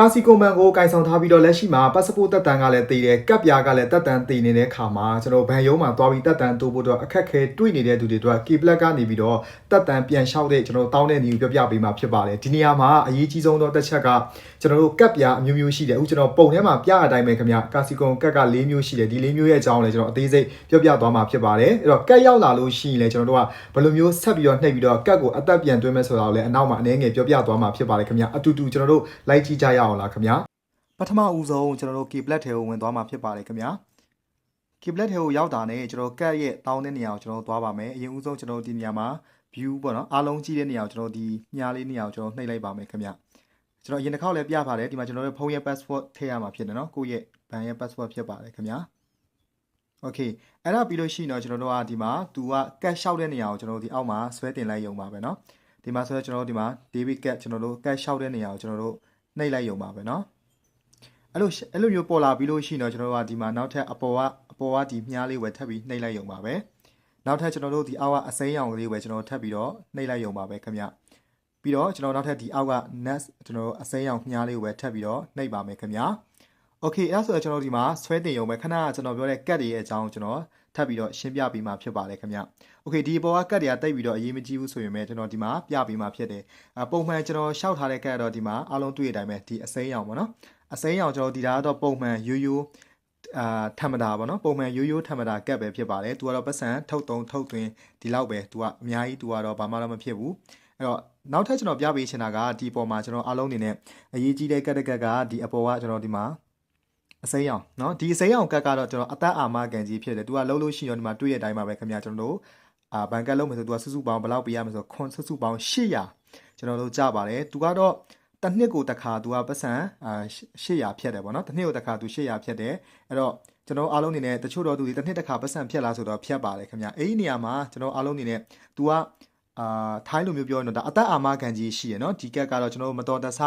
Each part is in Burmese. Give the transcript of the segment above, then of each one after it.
ကာစီကိုမန်ကိုကင်ဆောင်ထားပြီးတော့လက်ရှိမှာ passport တက်တန်းကလည်းတည်တယ်ကပ်ပြားကလည်းတက်တန်းတည်နေတဲ့ခါမှာကျွန်တော်ဗန်ယုံမှာသွားပြီးတက်တန်းတိုးဖို့တော့အခက်ခဲတွေ့နေတဲ့သူတွေအတွက် K Black ကနေပြီးတော့တက်တန်းပြန်လျှောက်တဲ့ကျွန်တော်တောင်းတဲ့နေကိုပြောပြပေးမှာဖြစ်ပါတယ်ဒီနေရာမှာအရေးကြီးဆုံးသောတစ်ချက်ကကျွန်တော်တို့ကပ်ပြားအမျိုးမျိုးရှိတယ်အခုကျွန်တော်ပုံထဲမှာပြအတိုင်းပဲခင်ဗျကာစီကွန်ကက်က၄မျိုးရှိတယ်ဒီ၄မျိုးရဲ့အကြောင်းလည်းကျွန်တော်အသေးစိတ်ပြောပြသွားမှာဖြစ်ပါတယ်အဲ့တော့ကက်ရောက်လာလို့ရှိရင်လည်းကျွန်တော်တို့ကဘယ်လိုမျိုးဆက်ပြီးတော့နှိပ်ပြီးတော့ကက်ကိုအသက်ပြန်သွင်းမဲ့ဆိုတာကိုလည်းအနောက်မှာအနည်းငယ်ပြောပြသွားမှာဖြစ်ပါတယ်ခင်ဗျအတူတူကျွန်တော်တို့လိုက်ကြည့်ကြရအောလားခင်ဗျပထမဦးဆုံးကျွန်တော်တို့ K Black ထဲကိုဝင်သွားမှာဖြစ်ပါတယ်ခင်ဗျ K Black ထဲကိုရောက်တာနဲ့ကျွန်တော်ကက်ရဲ့တောင်းတဲ့နေရာကိုကျွန်တော်သွားပါမယ်အရင်ဦးဆုံးကျွန်တော်ဒီနေရာမှာ view ပေါ့နော်အားလုံးကြည့်တဲ့နေရာကိုကျွန်တော်ဒီမြားလေးနေရာကိုကျွန်တော်နှိပ်လိုက်ပါမယ်ခင်ဗျကျွန်တော်အရင်တစ်ခေါက်လည်းပြပါတယ်ဒီမှာကျွန်တော်ရဲ့ဖုန်းရဲ့ password ထည့်ရမှာဖြစ်တယ်နော်ကိုယ့်ရဲ့ဘဏ်ရဲ့ password ဖြစ်ပါတယ်ခင်ဗျာ Okay အဲ့ဒါပြီးလို့ရှိရင်တော့ကျွန်တော်တို့ကဒီမှာ तू ကကတ်လျှောက်တဲ့နေရာကိုကျွန်တော်တို့ဒီအောက်မှာဆွဲတင်လိုက်ရုံပါပဲเนาะဒီမှာဆိုတော့ကျွန်တော်တို့ဒီမှာ David Cat ကျွန်တော်တို့ကတ်လျှောက်တဲ့နေရာကိုကျွန်တော်တို့ နှိပ်လိုက်ရုံပါပဲเนาะအဲ့လိုအဲ့လိုမျိုးပေါ်လာပြီးလို့ရှိရင်တော့ကျွန်တော်တို့ကဒီမှာနောက်ထပ်အပေါ်ကအပေါ်ကဒီမြားလေးဝယ်ထပ်ပြီးနှိပ်လိုက်ရုံပါပဲနောက်ထပ်ကျွန်တော်တို့ဒီအောက်ကအစိမ်းရောင်လေးဝယ်ကျွန်တော်ထပ်ပြီးတော့နှိပ်လိုက်ရုံပါပဲခင်ဗျပြီးတော့ကျွန်တော်နောက်ထပ်ဒီအောက်က net ကျွန်တော်တို့အစိမ်းရောင်မြားလေးဝယ်ထပ်ပြီးတော့နှိပ်ပါမယ်ခင်ဗျာ โอเคအဲ့ဒါဆိုတော့ကျွန်တော်ဒီမှာဆွဲတင်ရုံပဲခဏကကျွန်တော်ပြောတဲ့ကတ်တွေရဲ့အကြောင်းကျွန်တော်ထပ်ပြီးတော့ရှင်းပြပေးမှာဖြစ်ပါတယ်ခင်ဗျโอเคဒီဘောကကတ်တွေကတိတ်ပြီးတော့အရေးမကြီးဘူးဆိုရင်ပဲကျွန်တော်ဒီမှာပြပေးမှာဖြစ်တယ်အပုံမှန်ကျွန်တော်ရှောက်ထားတဲ့ကတ်ကတော့ဒီမှာအားလုံးတွေ့တဲ့အတိုင်းပဲဒီအစိမ်းရောင်ပေါ့နော်အစိမ်းရောင်ကျွန်တော်ဒီဒါကတော့ပုံမှန်ရိုးရိုးအာထမတာပေါ့နော်ပုံမှန်ရိုးရိုးထမတာကတ်ပဲဖြစ်ပါတယ်သူကတော့ပတ်စံထုတ်တုံထုတ်သွင်းဒီလောက်ပဲသူကအများကြီးသူကတော့ဘာမှတော့မဖြစ်ဘူးအဲ့တော့နောက်ထပ်ကျွန်တော်ပြပေးချင်တာကဒီပေါ်မှာကျွန်တော်အားလုံးအနေနဲ့အရေးကြီးတဲ့ကတ်တကတ်ကဒီအပေါ်ကကျွန်တော်ဒီမှာ အစိမ်းအောင်နော်ဒီအစိမ်းအောင်ကတ်ကတော့ကျွန်တော်အသက်အာမခံကြီးဖြစ်တယ်သူကလုံးလို့ရှိရင်ဒီမှာတွေ့ရတဲ့အတိုင်းပါပဲခင်ဗျာကျွန်တော်တို့အာဘန်ကတ်လုံးမယ်ဆိုသူကစုစုပေါင်းဘယ်လောက်ပေးရမလဲဆိုခွန်စုစုပေါင်း800ကျွန်တော်တို့ကြပါတယ်သူကတော့တစ်နှစ်ကိုတစ်ခါသူကပတ်စံအာ800ဖြတ်တယ်ပေါ့နော်တစ်နှစ်ကိုတစ်ခါသူ800ဖြတ်တယ်အဲ့တော့ကျွန်တော်အားလုံးအနေနဲ့တချို့တော့သူဒီတစ်နှစ်တစ်ခါပတ်စံဖြတ်လားဆိုတော့ဖြတ်ပါတယ်ခင်ဗျာအဲ့ဒီနေရာမှာကျွန်တော်အားလုံးအနေနဲ့ तू က အာထိုင်းလိုမျိုးပြောရင်တော့ဒါအသက်အာမခံကြီးရှိရယ်เนาะဒီကက်ကတော့ကျွန်တော်တို့မတော်တဆ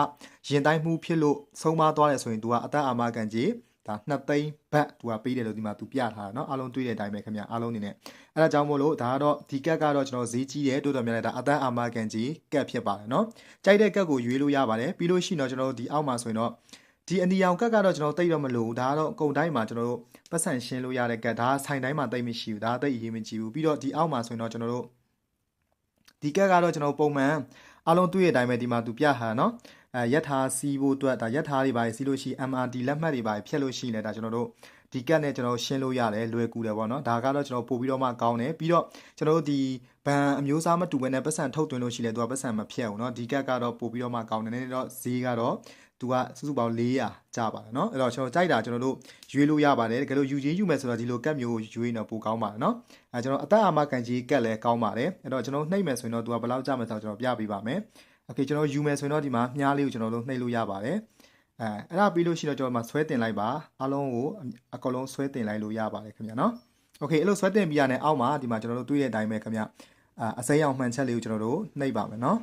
ရင်တိုင်းမှုဖြစ်လို့ဆုံးမသွားတယ်ဆိုရင် तू ကအသက်အာမခံကြီးဒါ2သိန်းဘတ် तू ကပေးတယ်လို့ဒီမှာ तू ပြထားတာเนาะအားလုံးတွေးတဲ့အတိုင်းပဲခင်ဗျအားလုံးအနေနဲ့အဲဒါကြောင့်မို့လို့ဒါကတော့ဒီကက်ကတော့ကျွန်တော်ဈေးကြီးတယ်တိုးတော်များတယ်ဒါအသက်အာမခံကြီးကက်ဖြစ်ပါတယ်เนาะကြိုက်တဲ့ကက်ကိုရွေးလို့ရပါတယ်ပြီးလို့ရှိရင်တော့ကျွန်တော်တို့ဒီအောက်မှာဆိုရင်တော့ဒီအနီရောင်ကတ်ကတော့ကျွန်တော်တိတ်တော့မလို့ဒါကတော့အကုန်တိုင်းမှာကျွန်တော်တို့ပတ်စံရှင်းလို့ရတဲ့ကတ်ဒါဆိုင်တိုင်းမှာတိတ်မရှိဘူးဒါတိတ်အရေးမကြီးဘူးပြီးတော့ဒီအောက်မှာဆိုရင်တော့ကျွန်တော်တို့ ဒီကက်ကတော့ကျွန်တော်ပုံမှန်အလုံးတွေ့ရတိုင်းပဲဒီမှာသူပြဟာနော်အဲယထာစီးဖို့အတွက်ဒါယထာတွေပါစီးလို့ရှိ MRD လက်မှတ်တွေပါဖြတ်လို့ရှိလဲဒါကျွန်တော်တို့ဒီကက်နဲ့ကျွန်တော်ရှင်းလို့ရတယ်လွယ်ကူတယ်ပေါ့နော်ဒါကတော့ကျွန်တော်ပို့ပြီးတော့မှကောင်းတယ်ပြီးတော့ကျွန်တော်တို့ဒီဘန်အမျိုးအစားမတူဘဲနဲ့ပတ်စံထုတ်သွင်းလို့ရှိလဲသူကပတ်စံမဖြတ်ဘူးနော်ဒီကက်ကတော့ပို့ပြီးတော့မှကောင်းတယ်နည်းနည်းတော့ဈေးကတော့ သူကစုစုပေါင်း400ကျပါတယ်เนาะအဲ့တော့ကျွန်တော်ကြိုက်တာကျွန်တော်တို့ရွေးလို့ရပါတယ်တကယ်လို့ယူချင်းယူမယ်ဆိုတော့ဒီလိုကတ်မျိုးကိုရွေးတော့ပိုကောင်းပါတယ်เนาะအဲကျွန်တော်အသက်အာမခံကြီးကတ်လည်းကောင်းပါတယ်အဲ့တော့ကျွန်တော်နှိပ်မယ်ဆိုရင်တော့သူကဘယ်လောက်ကျမယ်ဆိုတော့ကျွန်တော်ပြပေးပါမယ်โอเคကျွန်တော်ယူမယ်ဆိုရင်တော့ဒီမှာမြားလေးကိုကျွန်တော်တို့နှိပ်လို့ရပါတယ်အဲအဲ့ဒါပြီးလို့ရှိတော့ကျွန်တော်မှဆွဲတင်လိုက်ပါအားလုံးကိုအကောင်လုံးဆွဲတင်လိုက်လို့ရပါတယ်ခင်ဗျာเนาะโอเคအဲ့လိုဆွဲတင်ပြီးရတဲ့အောက်မှာဒီမှာကျွန်တော်တို့တွေ့တဲ့အတိုင်းပဲခင်ဗျာအာအစိမ်းအောင်မှန်ချက်လေးကိုကျွန်တော်တို့နှိပ်ပါမယ်เนาะ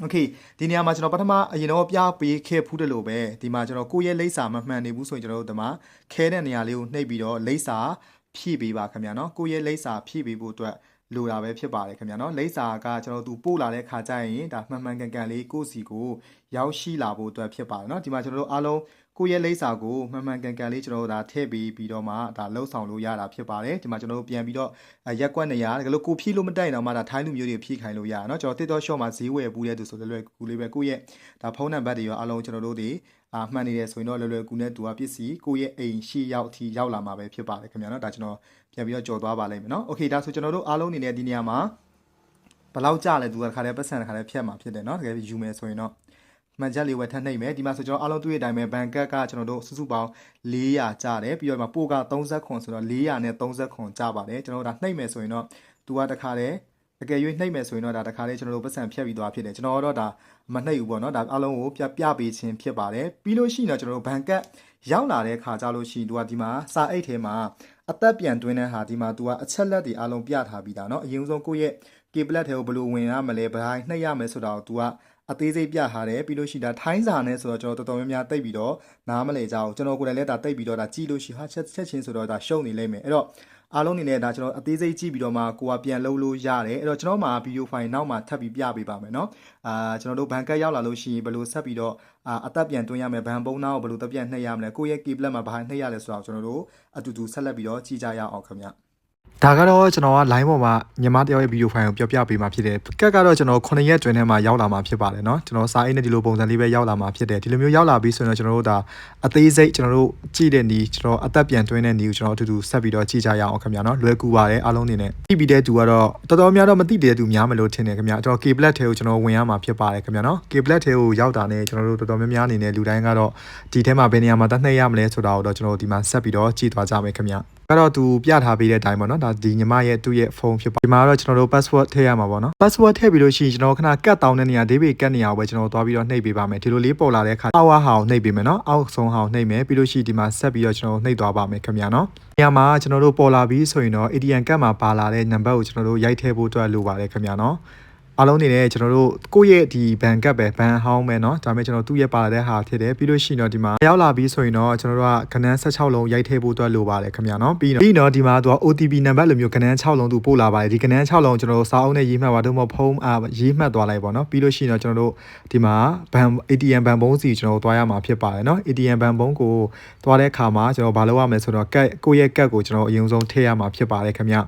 โอเคဒီနေရာမှာကျွန်တော်ပထမအရင်တော့ပြပေးခဲ့ဖူးတယ်လို့ပဲဒီမှာကျွန်တော်ကိုယ့်ရဲ့လိပ်စာမမှန်နေဘူးဆိုရင်ကျွန်တော်တို့ဒီမှာခဲတဲ့နေရာလေးကိုနှိပ်ပြီးတော့လိပ်စာဖြည့်ပေးပါခင်ဗျာเนาะကိုယ့်ရဲ့လိပ်စာဖြည့်ပေးဖို့အတွက် လိုတာပဲဖြစ်ပါတယ်ခင်ဗျာเนาะလိပ်စာကကျွန်တော်တို့ပို့လာတဲ့ခါကျရင်ဒါမှန်မှန်ကန်ကန်လေးကိုယ့်စီကိုရောက်ရှိလာဖို့အတွက်ဖြစ်ပါတယ်เนาะဒီမှာကျွန်တော်တို့အားလုံးကိုယ့်ရဲ့လိပ်စာကိုမှန်မှန်ကန်ကန်လေးကျွန်တော်တို့ဒါထည့်ပြီးပြီးတော့မှဒါလှုပ်ဆောင်လို့ရတာဖြစ်ပါတယ်ဒီမှာကျွန်တော်တို့ပြန်ပြီးတော့ရက်ကွက်နေရတကယ်လို့ကိုဖြည့်လို့မတိုက်တော့မှဒါထိုင်းလူမျိုးတွေဖြည့်ခိုင်းလို့ရတာเนาะကျွန်တော် TikTok shop မှာဈေးဝယ်ပူးတဲ့သူဆိုလွယ်လွယ်ကူလေးပဲကိုယ့်ရဲ့ဒါဖုန်းနံပါတ်တွေရောအားလုံးကျွန်တော်တို့တွေအာမှန်နေတယ်ဆိုရင်တော့လွယ်လွယ်ကူနဲ့သူကပစ္စည်းကိုယ့်ရဲ့အိမ်ရှိရောက်အထိရောက်လာမှာပဲဖြစ်ပါတယ်ခင်ဗျာเนาะဒါကျွန်တော် ပြန်ပြီးတော့ကြော်သွားပါလိမ့်မယ်เนาะโอเคဒါဆိုကျွန်တော်တို့အားလုံးအနေနဲ့ဒီနေရာမှာဘယ်လောက်ကြလဲသူကတခါတည်းပတ်စံတခါတည်းဖြတ်မှာဖြစ်တယ်เนาะတကယ်ယူမယ်ဆိုရင်တော့မှန်ချက်လေးဝယ်ထပ်နှိပ်မယ်ဒီမှာဆိုကျွန်တော်အားလုံးတွေ့တဲ့အတိုင်းပဲဘန်ကက်ကကျွန်တော်တို့စုစုပေါင်း400ကျတယ်ပြီးတော့ဒီမှာပိုက30ခွန်ဆိုတော့400နဲ့30ခွန်ကျပါတယ်ကျွန်တော်တို့ဒါနှိပ်မယ်ဆိုရင်တော့သူကတခါတည်းတကယ်ရွေးနှိပ်မယ်ဆိုရင်တော့ဒါတခါလေးကျွန်တော်တို့ပတ်စံဖြတ်ပြီးသွားဖြစ်တယ်ကျွန်တော်တော့ဒါမနှိပ်ဘူးပေါ့နော်ဒါအားလုံးကိုပြပြပေးခြင်းဖြစ်ပါတယ်ပြီးလို့ရှိရင်တော့ကျွန်တော်တို့ဘန်ကက်ရောက်လာတဲ့ခါကြလို့ရှိရင်သူကဒီမှာစာအိတ်ထဲမှာ အသက်ပြန်သွင်းတဲ့ဟာဒီမှာသူကအချက်လက်တွေအားလုံးပြထားပြီးသားเนาะအရင်ဆုံးကိုယ့်ရဲ့ K plat ထဲကိုဘယ်လိုဝင်ရမလဲဘယ်ဟာနှိပ်ရမယ်ဆိုတာကို तू ကအသေးစိတ်ပြထားတယ်ပြီးလို့ရှိတာထိုင်းစာနဲ့ဆိုတော့ကျွန်တော်တော်တော်များများတိတ်ပြီးတော့နားမလဲကြအောင်ကျွန်တော်ကိုယ်တိုင်လည်းဒါတိတ်ပြီးတော့ဒါကြည့်လို့ရှိဟာချက်ချက်ချင်းဆိုတော့ဒါရှုံနေလိမ့်မယ်အဲ့တော့ အားလုံးအနေနဲ့ဒါကျွန်တော်အသေးစိတ်ကြည့်ပြီးတော့မှကိုကပြန်လုပ်လို့ရတယ်အဲ့တော့ကျွန်တော်မှာဗီဒီယိုဖိုင်နောက်မှာထပ်ပြီးပြပေးပါမယ်เนาะအာကျွန်တော်တို့ဘန်ကတ်ရောက်လာလို့ရှိရင်ဘယ်လိုဆက်ပြီးတော့အာအသက်ပြန်တွင်းရမယ်ဘန်ပုံးနာကိုဘယ်လိုတက်ပြန်နှိပ်ရမလဲကိုယ့်ရဲ့ key plug မှာဘာနှိပ်ရလဲဆိုတော့ကျွန်တော်တို့အတူတူဆက်လက်ပြီးတော့ကြည့်ကြရအောင်ခင်ဗျ ဒါကတော့ကျွန်တော်က line ပေါ်မှာညီမတယောက်ရဲ့ဗီဒီယိုဖိုင်ကိုပြောပြပေးมาဖြစ်တယ်။ကက်ကတော့ကျွန်တော်9ရက်တွင်ထဲမှာရောက်လာမှာဖြစ်ပါတယ်เนาะကျွန်တော်စာအိတ်နဲ့ဒီလိုပုံစံလေးပဲရောက်လာမှာဖြစ်တယ်။ဒီလိုမျိုးရောက်လာပြီးဆိုရင်တော့ကျွန်တော်တို့ဒါအသေးစိတ်ကျွန်တော်တို့ကြည့်တဲ့နီးကျွန်တော်အသက်ပြန်တွင်းတဲ့နီးကိုကျွန်တော်အတူတူဆက်ပြီးတော့ကြည့်ကြရအောင်ခင်ဗျာเนาะလွယ်ကူပါတယ်အားလုံးနေနဲ့ကြည့်ပြီးတဲ့သူကတော့တော်တော်များတော့မသိတဲ့သူများမလို့ထင်တယ်ခင်ဗျာကျွန်တော် K black ထဲကိုကျွန်တော်ဝင်ရမှာဖြစ်ပါတယ်ခင်ဗျာเนาะ K black ထဲကိုရောက်တာနဲ့ကျွန်တော်တို့တော်တော်များများအနေနဲ့လူတိုင်းကတော့ဒီထဲမှာဘယ်နေရာမှာတတ်နှိပ်ရမလဲဆိုတာကိုတော့ကျွန်တော်တို့ဒီမှာဆက်ပြီးတော့ကြည့်သွားကြမယ်ခင်ဗျာ ကတော့သူပြထားပေးတဲ့အတိုင်းပေါ့နော်ဒါဒီညီမရဲ့သူ့ရဲ့ဖုန်းဖြစ်ပါဒီမှာတော့ကျွန်တော်တို့ password ထည့်ရမှာပေါ့နော် password ထည့်ပြီးလို့ရှိရင်ကျွန်တော်ခဏကတ်တောင်းတဲ့နေရာ database ကတ်နေရာကိုပဲကျွန်တော်သွားပြီးတော့နှိပ်ပေးပါမယ်ဒီလိုလေးပေါ်လာတဲ့အခါအောက်ဟာကိုနှိပ်ပေးမယ်နော်အောက်ဆုံးဟာကိုနှိပ်မယ်ပြီးလို့ရှိရင်ဒီမှာဆက်ပြီးတော့ကျွန်တော်နှိပ်သွားပါမယ်ခင်ဗျာနော်နေရာမှာကျွန်တော်တို့ပေါ်လာပြီးဆိုရင်တော့ ATM ကတ်မှာပါလာတဲ့ number ကိုကျွန်တော်တို့ရိုက်ထည့်ဖို့အတွက်လိုပါတယ်ခင်ဗျာနော် အားလုံးနေနဲ့ကျွန်တော်တို့ကိုယ့်ရဲ့ဒီဘန်ကတ်ပဲဘန်ဟောင်းပဲเนาะဒါပေမဲ့ကျွန်တော်သူ့ရဲ့ပါလာတဲ့ဟာဖြစ်တယ်ပြီးလို့ရှိရင်တော့ဒီမှာရောက်လာပြီးဆိုရင်တော့ကျွန်တော်တို့ကခဏန်း16လုံးရိုက်ထည့်ဖို့အတွက်လိုပါတယ်ခင်ဗျာเนาะပြီးတော့ပြီးတော့ဒီမှာသူက OTP နံပါတ်လိုမျိုးခဏန်း6လုံးသူပို့လာပါတယ်ဒီခဏန်း6လုံးကျွန်တော်တို့စာအုပ်နဲ့ရေးမှတ်ပါတော့မဟုတ်ဖုန်းအာရေးမှတ်သွားလိုက်ပါเนาะပြီးလို့ရှိရင်တော့ကျွန်တော်တို့ဒီမှာဘန် ATM ဘန်ပုံးစီကျွန်တော်တို့သွားရမှာဖြစ်ပါတယ်เนาะ ATM ဘန်ပုံးကိုသွားတဲ့အခါမှာကျွန်တော်ဘာလုပ်ရမလဲဆိုတော့ကတ်ကိုယ့်ရဲ့ကတ်ကိုကျွန်တော်အရင်ဆုံးထည့်ရမှာဖြစ်ပါတယ်ခင်ဗျာ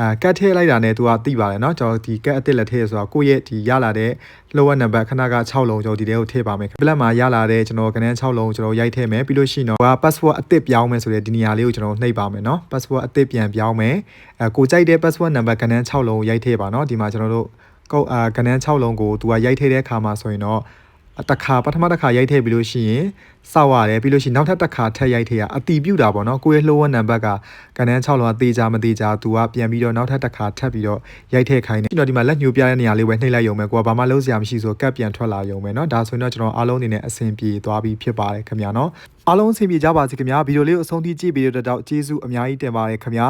အဲကတ်ထည့်လိုက်တာနဲ့သူကသိပါတယ်เนาะကျွန်တော်ဒီကတ်အစ်စ်လက်ထည့်ဆိုတော့ကိုယ့်ရဲ့ဒီရလာတဲ့လောဝနံပါတ်ခဏက6လုံးကျွန်တော်ဒီထဲကိုထည့်ပါမယ်ပလက်မှာရလာတဲ့ကျွန်တော်ကနန်း6လုံးကျွန်တော်ရိုက်ထည့်မယ်ပြီးလို့ရှိရင်တော့က password အစ်စ်ပြောင်းမယ်ဆိုတဲ့ဒီနေရာလေးကိုကျွန်တော်နှိပ်ပါမယ်เนาะ password အစ်စ်ပြန်ပြောင်းမယ်အဲကိုကြိုက်တဲ့ password နံပါတ်ကနန်း6လုံးရိုက်ထည့်ပါเนาะဒီမှာကျွန်တော်တို့ကောက်အာကနန်း6လုံးကိုသူကရိုက်ထည့်တဲ့အခါမှာဆိုရင်တော့ တစ်ခါပထမတစ်ခါရိုက်ထည့်ပြီးလို့ရှိရင်စောက်ရတယ်ပြီးလို့ရှိရင်နောက်ထပ်တစ်ခါထပ်ရိုက်ထည့်ရအတီးပြူတာပေါ့နော်ကိုယ့်ရဲ့လှုပ်ဝက်နံပါတ်ကကနန်း6လုံးကတေးကြမတေးကြသူကပြန်ပြီးတော့နောက်ထပ်တစ်ခါထပ်ပြီးတော့ရိုက်ထည့်ခိုင်းတယ်ကျွန်တော်ဒီမှာလက်ညှိုးပြတဲ့နေရာလေးပဲနှိပ်လိုက်ရုံပဲကိုကဘာမှလုပ်စရာမရှိဆိုကတ်ပြန်ထွက်လာရုံပဲเนาะဒါဆိုရင်တော့ကျွန်တော်အားလုံးအနေနဲ့အဆင်ပြေသွားပြီဖြစ်ပါတယ်ခင်ဗျာเนาะအားလုံးအဆင်ပြေကြပါစေခင်ဗျာဗီဒီယိုလေးကိုအဆုံးထိကြည့်ပြီးတဲ့တော့ကျေးဇူးအများကြီးတင်ပါတယ်ခင်ဗျာ